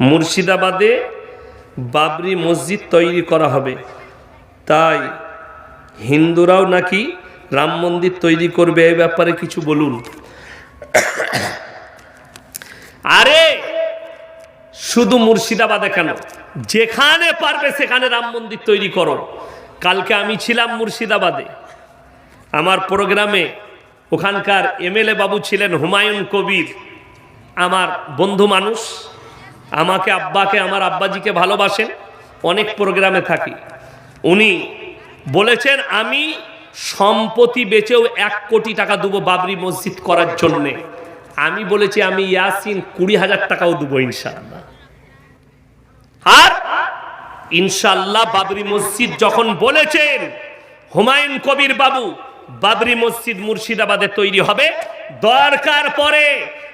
মুর্শিদাবাদে বাবরি মসজিদ তৈরি করা হবে। তাই হিন্দুরাও নাকি রাম মন্দির তৈরি করবে এই ব্যাপারে কিছু বলুন। আরে, শুধু মুর্শিদাবাদে কেন? যেখানে পারবে সেখানে রাম মন্দির তৈরি করো। কালকে আমি ছিলাম মুর্শিদাবাদে। আমার প্রোগ্রামে ওখানকার এমএলএ বাবু ছিলেন হুমায়ুন কবির, আমার বন্ধু মানুষ। আমাকে আব্বাকে, আমার আব্বাজিকে ভালোবাসেন, অনেক প্রোগ্রামে থাকি। উনি বলেছেন, আমি সম্পত্তি বেচেও এক কোটি টাকা দেবো বাবরি মসজিদ করার জন্যে। আমি বলেছি, আমি ইয়াসিন কুড়ি হাজার টাকাও দেবো ইনশাল্লাহ আর ইনশাআল্লাহ বাবরি মসজিদ যখন বলেছেন, হুমায়ুন কবির বাবু বাবরি মসজিদ মুর্শিদাবাদে তৈরি হবে, দরকার পরে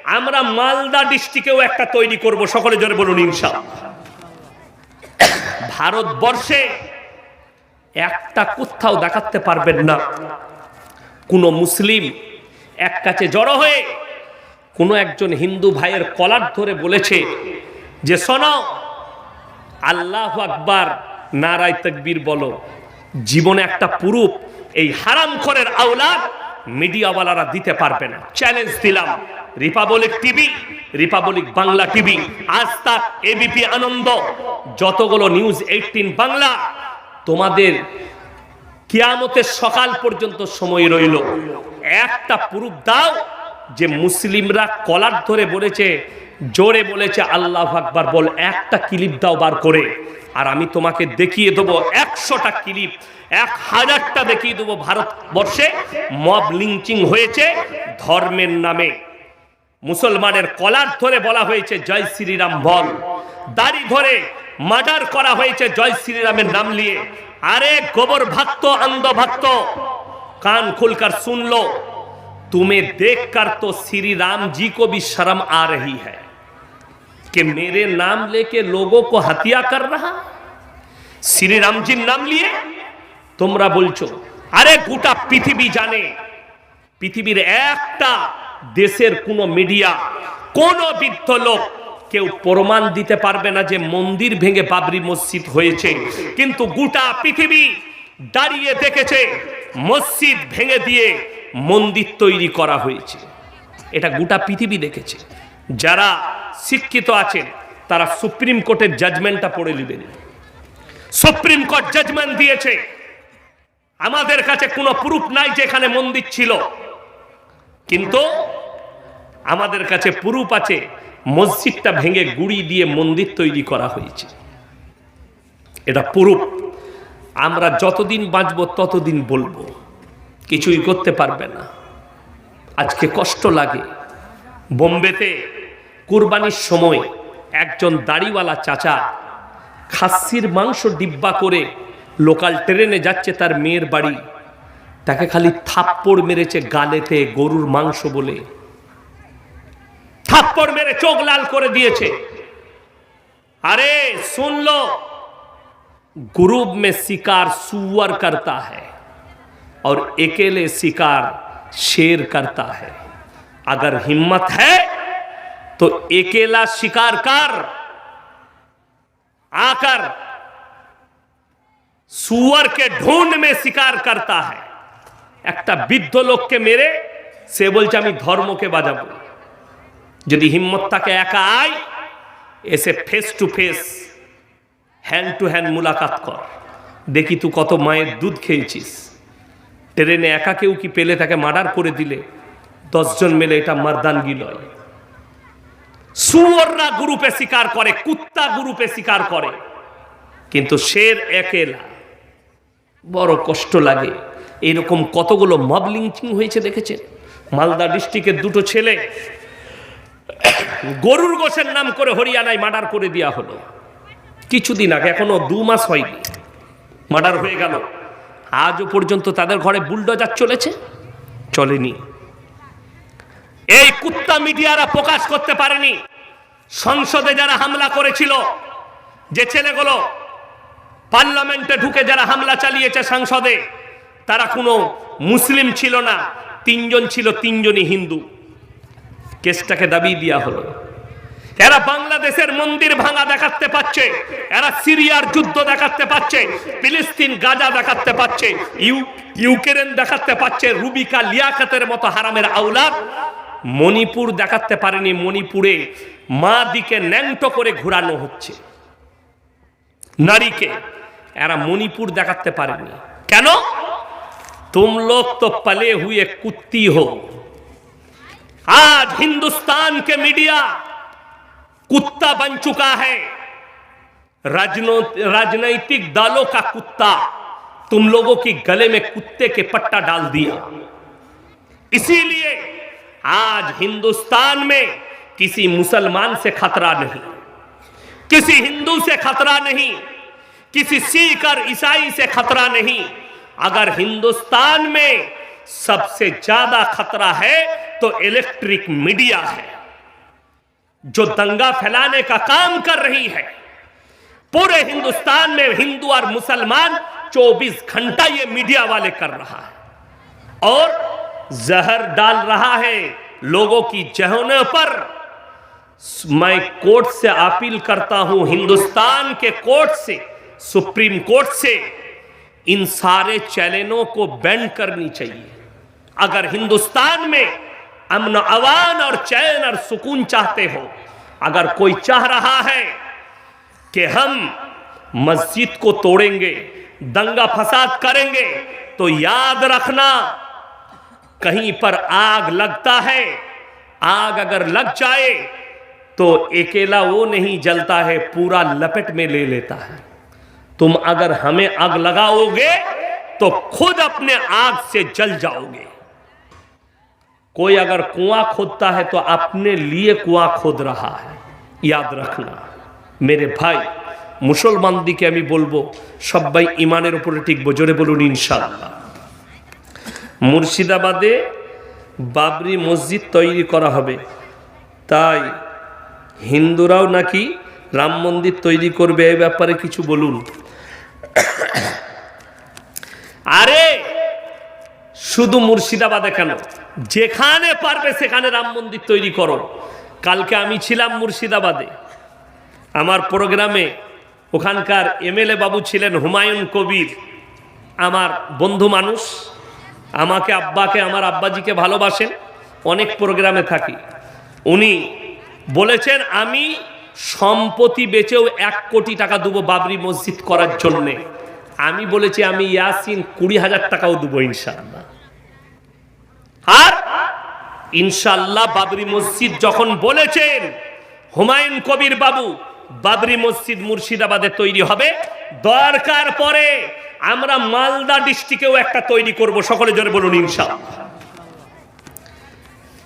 আমরা মালদা ডিস্ট্রিক্টেও একটা তৈরি করব, সকলে জোরে বলুন ইনশাআল্লাহ ভারতবর্ষে একটা কোথাও দেখাতে পারবেন না। কোনো মুসলিম এক কাছে জড়ো হয়ে কোনো একজন হিন্দু ভাইয়ের কলার ধরে বলেছে যে, শোনো, আল্লাহ আকবার, নারায় তকবীর বলো। জীবনে একটা পুরুপ, এই হারাম করের আওলাদ মিডিয়াওয়ালারা দিতে পারবে না। চ্যালেঞ্জ দিলাম। Republic TV Republic Bangla TV তাক এবিপি আনন্দ, যতগুলো নিউজ এইটিন বাংলা, তোমাদের কিয়ামতের সকাল পর্যন্ত সময় রইল। একটা প্রুফ দাও যে মুসলিমরা কলার ধরে বলেছে, জোরে বলেছে, আল্লাহ আকবার বল, একটা ক্লিপ দাও বার করে। আর আমি তোমাকে দেখিয়ে দেবো একশোটা ক্লিপ এক হাজারটা দেখিয়ে দেবো ভারতবর্ষে মব লিঞ্চিং হয়েছে ধর্মের নামে মুসলমানের কলার ধরে বলা হয়েছে জয় শ্রীরাম বল দাড়ি ধরে মার্ডার করা হয়েছে জয় শ্রীরামের নাম নিয়ে আরে গোবর ভক্ত অন্ধ ভক্ত कान खुलकर सुन लो तुम्हें देखकर तो श्री राम जी को भी शर्म आ रही है कि मेरे नाम लेके लोगों को हत्या कर रहा শ্রী রামজির নাম নিয়ে তোমরা বলছো আরে গোটা পৃথিবী জানে পৃথিবীর একটা দেশের কোন মিডিয়া কোন বৃদ্ধ লোক কেউ প্রমাণ দিতে পারবে না যে মন্দির ভেঙে বাবরি মসজিদ হয়েছে কিন্তু গোটা পৃথিবী দাঁড়িয়ে দেখেছে মসজিদ ভেঙে দিয়ে মন্দির তৈরি করা হয়েছে এটা গোটা পৃথিবী দেখেছে যারা শিক্ষিত আছেন, তারা সুপ্রিম কোর্টের জাজমেন্টটা পড়ে নেবেন। সুপ্রিম কোর্ট জাজমেন্ট দিয়েছে। আমাদের কাছে কোনো প্রুফ নাই যে এখানে মন্দির ছিল। কিন্তু আমাদের কাছে প্রুফ আছে, মসজিদটা ভেঙে গুড়ি দিয়ে মন্দির তৈরি করা হয়েছে। এটা প্রুফ আমরা যতদিন বাঁচব, ততদিন বলব। কিছুই করতে পারবে না। আজকে কষ্ট লাগে। বোম্বেতে কুরবানির সময় একজন দাড়িওয়ালা চাচা খাসির মাংস ডিব্বা করে লোকাল ট্রেনে যাচ্ছে তার মেয়ের বাড়ি তাকে খালি থাপ্পড় মেরেছে গালেতে গরুর মাংস বলে থাপ্পড় মেরে চোখ লাল করে দিয়েছে আরে सुन लो ग्रुप में शिकार सुअर करता है और अकेले शिकार शेर करता है अगर हिम्मत है तो अकेला शिकार कर आकर सुअर के ढूंढ में शिकार करता है একটা বৃদ্ধ লোককে মেরে সে বলছে আমি ধর্মকে বাজাবো যদি হিম্মত থাকে একা আয় এসে face to face hand to hand মুলাকাত কর দেখি তুই কত মায়ের দুধ খেয়েছিস ট্রেনে একা কেউ কি পেলে তাকে মার্ডার করে দিলে দশজন মেলে এটা মারদানগি নয় সুয়ররা গ্রুপে শিকার করে, কুত্তা গ্রুপে শিকার করে। কিন্তু শের একেলা। বড় কষ্ট লাগে। এরকম কতগুলো মব লিঞ্চিং হয়েছে দেখেছেন? মালদা ডিস্ট্রিক্টের দুটো ছেলে গরুর গোছের নাম করে হরিয়ানায় মার্ডার করে দেওয়া হলো। কিছুদিন আগে, এখনও দু মাস হয়নি। মার্ডার হয়ে গেল। আজও পর্যন্ত তাদের ঘরে বুলডোজার চলেছে? চলেনি। এই কুত্তা মিডিয়ারা প্রকাশ করতে পারেনি। সংসদে যারা হামলা করেছিল, যে ছেলেগুলো পার্লামেন্টে ঢুকে যারা হামলা চালিয়েছে সংসদে, তারা কোনো মুসলিম ছিল না, তিনজন ছিল, তিনজনই হিন্দু। কেসটাকে দাবি দেওয়া হলো। এরা বাংলাদেশের মন্দির ভাঙা দেখাতে পাচ্ছে এরা সিরিয়ার যুদ্ধ দেখাতে পাচ্ছে ফিলিস্তিন, গাজা দেখাতে পাচ্ছে ইউ ইউক্রেন দেখাতে পাচ্ছে রুবিকা লিয়াকাতের মতো হারামের আউলাদ মণিপুর দেখাতে পারেনি মণিপুরে মা দিকে ন্যাংটো করে ঘুরানো হচ্ছে নারীকে এরা মণিপুর দেখাতে পারেনি কেন तुम लोग तो पले हुए कुत्ती हो आज हिंदुस्तान के मीडिया कुत्ता बन चुका है राजनो- राजनैतिक दलों का कुत्ता तुम लोगों की गले में कुत्ते के पट्टा डाल दिया इसीलिए आज हिंदुस्तान में किसी मुसलमान से खतरा नहीं, किसी हिंदू से खतरा नहीं, किसी सिख और ईसाई से खतरा नहीं। अगर हिंदुस्तान में सबसे ज़्यादा खतरा है तो इलेक्ट्रिक मीडिया है, जो दंगा फैलाने का काम कर रही है। पूरे हिंदुस्तान में हिंदू और मुसलमान 24 घंटा ये मीडिया वाले कर रहा है। और जहर डाल रहा है लोगों की जहनों पर। मैं कोर्ट से अपील करता हूँ, हिंदुस्तान के कोर्ट से, सुप्रीम कोर्ट से, इन सारे चैनलों को बैन करनी चाहिए। अगर हिंदुस्तान में अमन अवान और चैन और सुकून चाहते हो, अगर कोई चाह रहा है कि हम मस्जिद को तोड़ेंगे, दंगा फसाद करेंगे तो याद रखना कहीं पर आग लगता है आग अगर लग जाए तो अकेला वो नहीं जलता है पूरा लपेट में ले लेता है तुम अगर हमें आग लगाओगे तो खुद अपने आग से जल जाओगे कोई अगर कुआं खोदता है तो अपने लिए कुआं खोद रहा है याद रखना मेरे भाई মুসলমান দিকে আমি বলবো সবাই ইমানের উপরে টিকবো জোরে বলুন ইনশাআল্লাহ মুর্শিদাবাদে বাবরি মসজিদ তৈরি করা হবে। তাই হিন্দুরাও নাকি রাম মন্দির তৈরি করবে এই ব্যাপারে কিছু বলুন। আরে, শুধু মুর্শিদাবাদে কেন? যেখানে পারবে সেখানে রাম মন্দির তৈরি করো। কালকে আমি ছিলাম মুর্শিদাবাদে। আমার প্রোগ্রামে ওখানকার এমএলএ বাবু ছিলেন হুমায়ুন কবির, আমার বন্ধু মানুষ। আমাকে আব্বাকে, আমার আব্বাজিকে ভালোবাসেন। অনেক প্রোগ্রামে থাকি। উনি বলেছেন, আমি সম্পত্তি বেচেও এক কোটি টাকা দেবো বাবরি মসজিদ করার জন্যে। আমি বলেছি, আমি ইয়াসিন কুড়ি হাজার টাকাও দেবো ইনশাআল্লাহ। আর ইনশাল্লাহ বাবরি মসজিদ যখন বলেছেন, হুমায়ুন কবির বাবু, বাবরি মসজিদ মুর্শিদাবাদে তৈরি হবে। দরকার পরে আমরা মালদা ডিস্ট্রিক্টেও একটা তৈরি করব, সকলে জোরে বলুন ইনশাআল্লাহ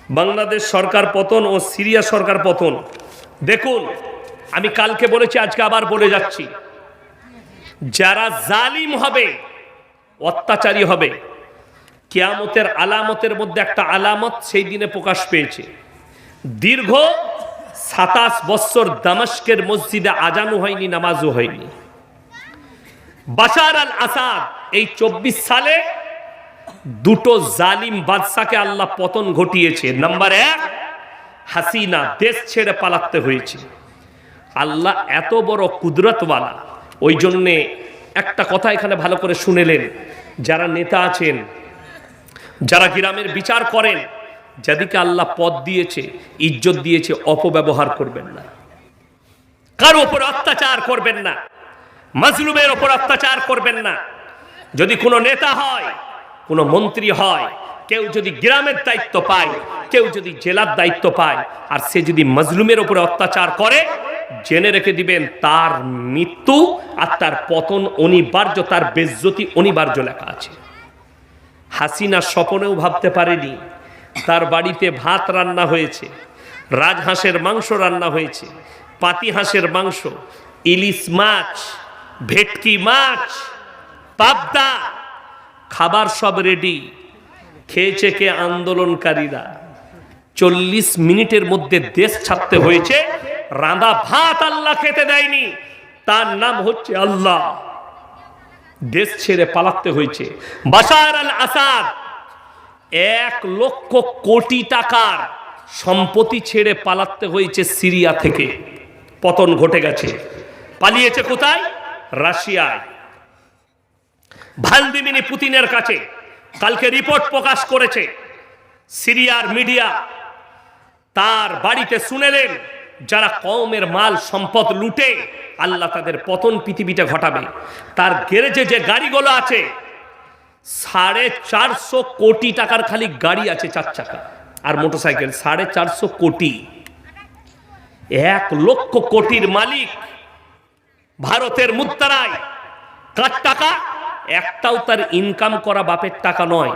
বাংলাদেশ সরকার পতন ও সিরিয়া সরকার পতন। দেখুন, আমি কালকে বলেছি, আজকে আবার বলে যাচ্ছি। যারা জালিম হবে, অত্যাচারী হবে, কিয়ামতের আলামতের মধ্যে একটা আলামত সেই দিনে প্রকাশ পেয়েছে। দীর্ঘ সাতাশ বৎসর দামাস্কের মসজিদে আজানও হয়নি, নামাজও হয়নি। বাশার আল আসাদ, এই চব্বিশ সালে দুটো জালিম বাদশাকে আল্লাহ পতন ঘটিয়েছে। নাম্বার এক, হাসিনা দেশ ছেড়ে পালাতে হয়েছে। আল্লাহ এত বড় কুদরতওয়ালা। ওই জন্যে একটা কথা এখানে ভালো করে শুনেলেন। যারা নেতা আছেন, যারা গ্রামের বিচার করেন, যাদিকে আল্লাহ পদ দিয়েছে, ইজ্জত দিয়েছে, অপব্যবহার করবেন না। কারও ওপর অত্যাচার করবেন না। মাজলুমের ওপর অত্যাচার করবেন না। যদি কোনো নেতা হয়, কোনো মন্ত্রী হয়, কেউ যদি গ্রামের দায়িত্ব পায়, কেউ যদি জেলার দায়িত্ব পায়, আর সে যদি মজলুমের উপরে অত্যাচার করে, জেনে রেখে দিবেন তার মৃত্যু আর তার পতন অনিবার্য, তার বেজ্জতি অনিবার্য লেখা আছে। হাসিনা স্বপনেও ভাবতে পারেনি, তার বাড়িতে ভাত রান্না হয়েছে, রাজহাঁসের মাংস রান্না হয়েছে পাতি হাঁসের মাংস, ইলিশ মাছ ভেটকি মাছ, পাবদা, খাবার সব রেডি খেয়েছে কে আন্দোলনকারীরা। চল্লিশ মিনিটের মধ্যে দেশ ছাড়তে হয়েছে। রাঁধা ভাত আল্লাহ খেতে দেয়নি। তার নাম হচ্ছে আল্লাহ। দেশ ছেড়ে পালাতে হয়েছে। বাসার আল আসাদ, এক লক্ষ কোটি টাকার সম্পত্তি ছেড়ে পালাতে হয়েছে সিরিয়া থেকে। পতন ঘটে গেছে। পালিয়েছে কোথায়? রাশিয়ায়। ভালদিমিনি পুতিনের কাছে কালকে রিপোর্ট প্রকাশ করেছে সিরিয়ার মিডিয়া। তার বাড়িতে শুনেলেন, যারা কমের মাল, সম্পদ লুটে আল্লাহ তাদের পতন পৃথিবীতে ঘটাবে। তার গ্যারেজে যে গাড়িগুলো আছে, সাড়ে চারশো কোটি টাকার খালি গাড়ি আছে চার চাকা আর মোটরসাইকেল, সাড়ে চারশো কোটি। এক লক্ষ কোটির মালিক ভারতের মুদ্রায় কার টাকা? একটাও তার ইনকাম করা বাপের টাকা নয়,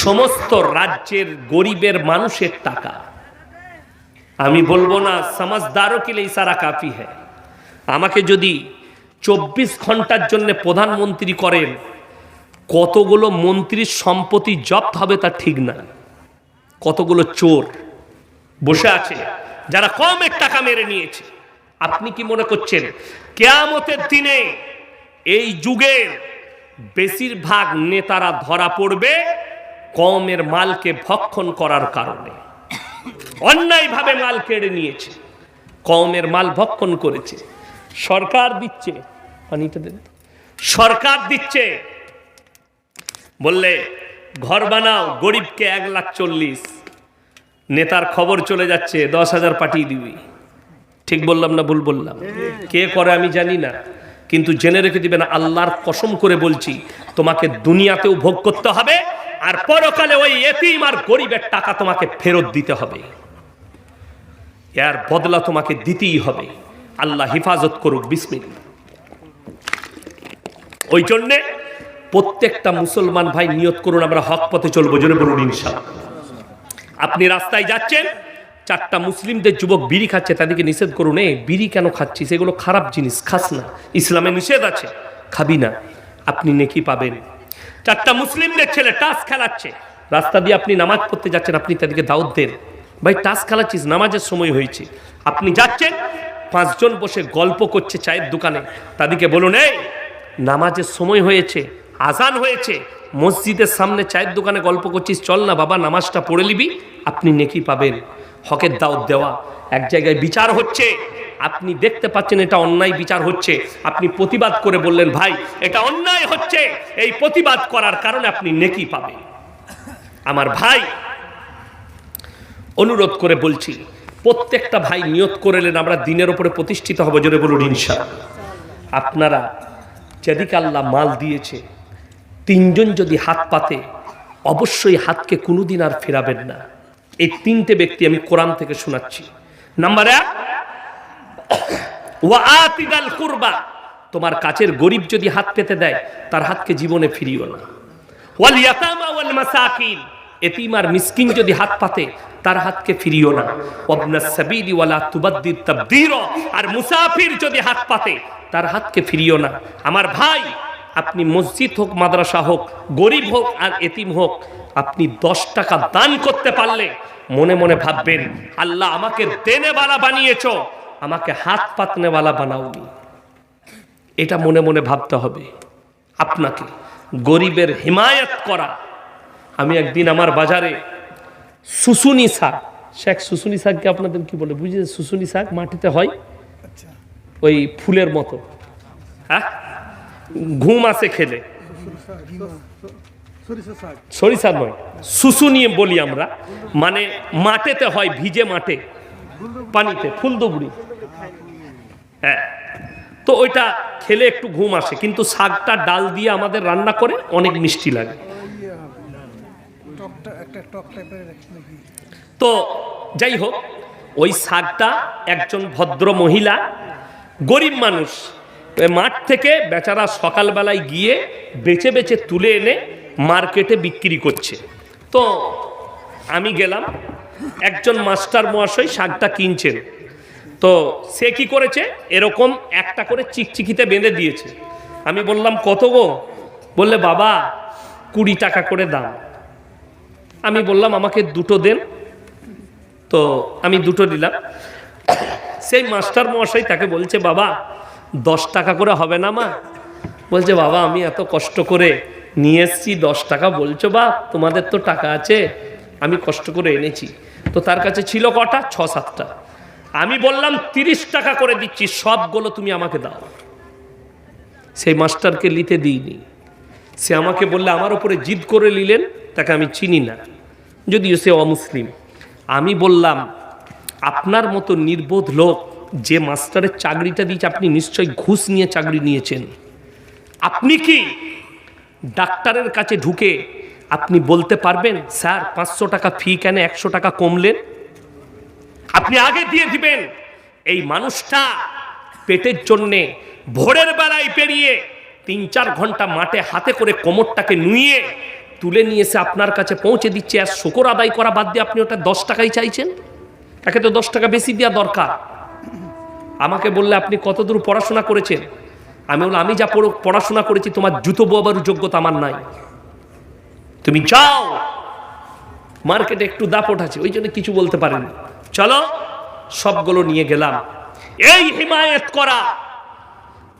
সমস্ত রাজ্যের গরিবের মানুষের টাকা। আমি বলব না, সমাজদারও কিলে ইশারা কাফি হ্যাঁ আমাকে যদি চব্বিশ ঘণ্টার জন্য প্রধানমন্ত্রী করেন, কতগুলো মন্ত্রীর সম্পত্তি জব্দ হবে তা ঠিক না। কতগুলো চোর বসে আছে, যারা কমের টাকা মেরে নিয়েছে। আপনি কি মনে করছেন? কেয়ামতের দিনে এই যুগের বেশিরভাগ নেতারা ধরা পড়বে কমের মালকে ভক্ষণ করার কারণে। অন্যায়ভাবে মাল কেড়ে নিয়েছে, কমের মাল ভক্ষণ করেছে। সরকার দিচ্ছে সরকার দিচ্ছে। বললে, ঘর বানাও, গরিবকে এক লাখ চল্লিশ। নেতার খবর চলে যাচ্ছে, দশ হাজার পাঠিয়ে দিবি। ঠিক বললাম না ভুল বললাম? কে করে আমি জানি না। কিন্তু জেনে রেখে দিবেন, আল্লাহর কসম করে বলছি, তোমাকে দুনিয়াতেও ভোগ করতে হবে, আর পরকালে ওই এতিম আর গরিবের টাকা তোমাকে ফেরত দিতে হবে। এর বদলা তোমাকে দিতেই হবে। আল্লাহ হেফাজত করুক বিসমিল ওই জন্যে প্রত্যেকটা মুসলমান ভাই নিয়ত করুন, আমরা হক পথে চলবো। জোরে বলুন, ইনশাআল্লাহ। আপনি রাস্তায় যাচ্ছেন চারটা মুসলিমদের যুবক বিড়ি খাচ্ছে, তাদেরকে নিষেধ করুন এ বিড়ি কেন খাচ্ছিস? এগুলো খারাপ জিনিস, খাস না। ইসলামে নিষেধ আছে, খাবি না। আপনি নেকি পাবেন। চারটা মুসলিমদের ছেলে টাস খেলাচ্ছে। রাস্তা দিয়ে আপনি নামাজ পড়তে যাচ্ছেন, আপনি তাদেরকে দাওয়াত দেন ভাই, টাস খেলাচ্ছিস, নামাজের সময় হয়েছে। আপনি যাচ্ছেন, পাঁচজন বসে গল্প করছে চায়ের দোকানে। তাদেরকে বলুন, এই, নামাজের সময় হয়েছে, আজান হয়েছে, মসজিদের সামনে চায়ের দোকানে গল্প করছিস, চল না বাবা, নামাজটা পড়ে নিবি, আপনি নেকি পাবেন। হকের দাওয়াত দেওয়া। এক জায়গায় বিচার হচ্ছে। আপনি দেখতে পাচ্ছেন এটা অন্যায় বিচার হচ্ছে। আপনি প্রতিবাদ করে বললেন ভাই এটা অন্যায় হচ্ছে। এই প্রতিবাদ করার কারণে আপনি নেকি পাবেন। আমার ভাই অনুরোধ করে বলছি প্রত্যেকটা ভাই নিয়ত করেলেন আমরা দিনের ওপরে প্রতিষ্ঠিত হব জোরে বলুন ইনশা আপনারা যেদিকে আল্লাহ মাল দিয়েছে তিনজন যদি হাত পাতে অবশ্যই হাতকে কোনোদিন আর ফেরাবেন না। এই তিনটে ব্যক্তি আমি কোরআন থেকে শোনাচ্ছি। নাম্বার এক, ওয়া কুরবা, তোমার কাছের গরিব যদি হাত পেতে দেয়, তার হাতকে জীবনে ফিরিও না। ওয়াল ইয়াতামা ওয়াল মাসাকিন, এতিম মিসকিন যদি হাত পাতে, তার হাতকে ফিরিও না। ওয়াবনা সাবিলি ওয়ালা তুবাদ্দির তাবদীর, আর মুসাফির যদি হাত পাতে, তার হাতকে ফিরিও না। আমার ভাই, আপনি মসজিদ হোক, মাদ্রাসা হোক, গরিব হোক আর এতিম হোক আপনি দশ টাকা দান করতে পারলে মনে মনে ভাববেন আল্লাহ আমাকে দেনেওয়ালা বানিয়েছ আমাকে হাত পাতনেওয়ালা বানাওনি। এটা মনে মনে ভাবতে হবে। আপনাকে গরিবের হিমায়ত করা। আমি একদিন আমার বাজারে শুশুনি শাক শেখ শুশুনি শাককে আপনাদের কি বলে বুঝেছে শুশুনি শাক মাটিতে হয়? ওই ফুলের মতো। হ্যাঁ? ঘুম আসে খেলে। সরিষা নয় শুশুনি বলি আমরা। মানে মাঠেতে হয় ভিজে মাঠে পানিতে ফুলদুবড়ি হ্যাঁ তো ওইটা খেলে একটু ঘুম আসে কিন্তু শাকটা ডাল দিয়ে আমাদের রান্না করে অনেক মিষ্টি লাগে। তো যাই হোক ওই শাকটা একজন ভদ্র মহিলা গরিব মানুষ মাঠ থেকে বেচারা সকালবেলায় গিয়ে বেচে বেচে তুলে এনে মার্কেটে বিক্রি করছে। তো আমি গেলাম, একজন মাস্টার মহাশয় শাকটা কিনছেন। তো সে কি করেছে? এরকম একটা করে চিকচিকিতে বেঁধে দিয়েছে। আমি বললাম, কত গো? বললে, বাবা, কুড়ি টাকা করে দাম। আমি বললাম, আমাকে দুটো দেন। তো আমি দুটো নিলাম সেই মাস্টার মহাশয় তাকে বলছে, বাবা, দশ টাকা করে হবে না মা? বলছে, বাবা, আমি এত কষ্ট করে নিয়ে এসছি, দশ টাকা বলছো বা তোমাদের তো টাকা আছে। আমি কষ্ট করে এনেছি। তো তার কাছে ছিল কটা? ছ, সাতটা। আমি বললাম, তিরিশ টাকা করে দিচ্ছি, সবগুলো তুমি আমাকে দাও। সেই মাস্টারকে নিতে দিইনি। সে আমাকে বললে, আমার উপরে জিদ করে নিলেন, তাকে আমি চিনি না, যদিও সে অমুসলিম। আমি বললাম, আপনার মতো নির্বোধ লোক যে মাস্টারের চাকরিটা দিয়েছে, আপনি নিশ্চয়ই ঘুষ নিয়ে চাকরি নিয়েছেন। আপনি কি ডাক্তারের কাছে ঢুকে আপনি বলতে পারবেন, স্যার, পাঁচশো টাকা ফি কেন? একশো টাকা কমলেন? আপনি আগে দিয়ে দিবেন। এই মানুষটা পেটের জন্যে ভোরের বেলায় পেরিয়ে তিন চার ঘণ্টা মাঠে হাতে করে কোমরটাকে নুয়ে তুলে নিয়ে এসে আপনার কাছে পৌঁছে দিচ্ছে। আর শুকর আদায় করা বাদ দিয়ে আপনি ওটা দশ টাকাই চাইছেন? তাকে তো দশ টাকা বেশি দেওয়া দরকার। আমাকে বললে আপনি কতদূর পড়াশোনা করেছেন? আমি বললাম, আমি যা পড়ো- পড়াশোনা করেছি, তোমার জুতো বোয়াবার যোগ্যতা আমার নাই। তুমি যাও। মার্কেটে একটু দাপট আছে, ওই জন্য কিছু বলতে পারেনি। চলো, সবগুলো নিয়ে গেলাম। এই হিমায়ত করা,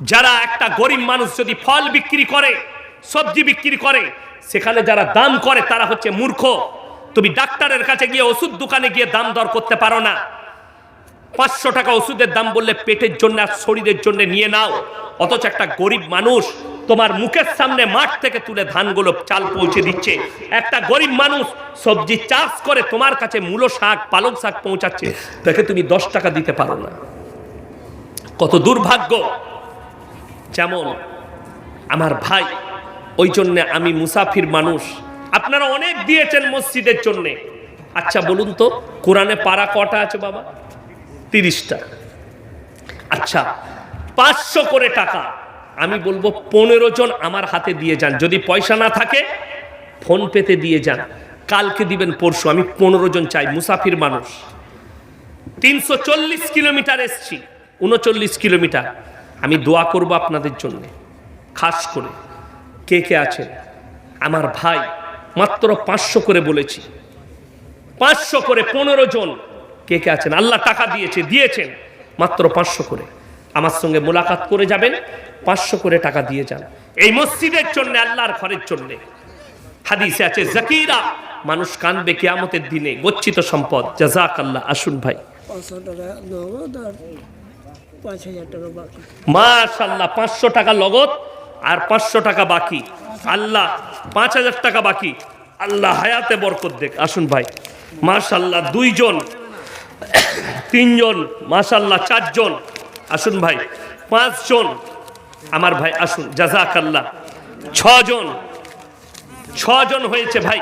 যারা একটা গরিব মানুষ যদি ফল বিক্রি করে, সবজি বিক্রি করে, সেখানে যারা দাম করে, তারা হচ্ছে মূর্খ। তুমি ডাক্তারের কাছে গিয়ে ওষুধ দোকানে গিয়ে দাম দর করতে পারো না। পাঁচশো টাকা ওষুধের দাম বললে পেটের জন্য আর শরীরের জন্য নিয়ে নাও। অথচ একটা গরিব মানুষ তোমার মুখের সামনে মাঠ থেকে তুলে ধানগুলো চাল পৌঁছে দিচ্ছে। একটা গরিব মানুষ সবজি চাষ করে তোমার কাছে মূলো শাক পালক শাক পৌঁছাচ্ছে। তাকে তুমি দশ টাকা দিতে পারো না। কত দুর্ভাগ্য। যেমন আমার ভাই, ওই জন্যে আমি মুসাফির মানুষ। আপনারা অনেক দিয়েছেন মসজিদের জন্যে। আচ্ছা বলুন তো, কোরআনে পাড়া কটা আছে বাবা? তিরিশটা। আচ্ছা পাঁচশো করে টাকা। আমি বলব পনেরো জন আমার হাতে দিয়ে যান। যদি পয়সা না থাকে, ফোন পেতে দিয়ে যান। কালকে দিবেন, পরশু। আমি পনেরো জন চাই, মুসাফির মানুষ। তিনশো চল্লিশ কিলোমিটার এসছি, উনচল্লিশ কিলোমিটার। আমি দোয়া করব আপনাদের জন্য, খাস করে। কে কে আছেন? আমার ভাই, মাত্র পাঁচশো করে বলেছি। পাঁচশো করে, পনেরো জন। কে কে আছেন? আল্লাহ টাকা দিয়েছে দিয়েছেন। মাত্র পাঁচশো করে। আমার সঙ্গে মোলাকাত করে যাবেন পাঁচশো করে টাকা দিয়ে যান। এই মসজিদের জন্য আল্লাহর ঘরের জন্য। হাদিসে আছে জাকিরা মানুষ কানবে কেয়ামতের দিনে গচ্ছিত সম্পদ। জাজাক আল্লাহ আসুন ভাই। মাশাল্লাহ পাঁচশো টাকা লগত আর পাঁচশো টাকা বাকি। আল্লাহ পাঁচ হাজার টাকা বাকি। আল্লাহ হায়াতে বরকত দেখ। আসুন ভাই। মাশাল্লাহ দুইজন তিনজন মাশাল্লাহ চারজন। আসুন ভাই পাঁচজন। আমার ভাই আসুন জাজাকাল্লা ছজন। ছজন হয়েছে ভাই।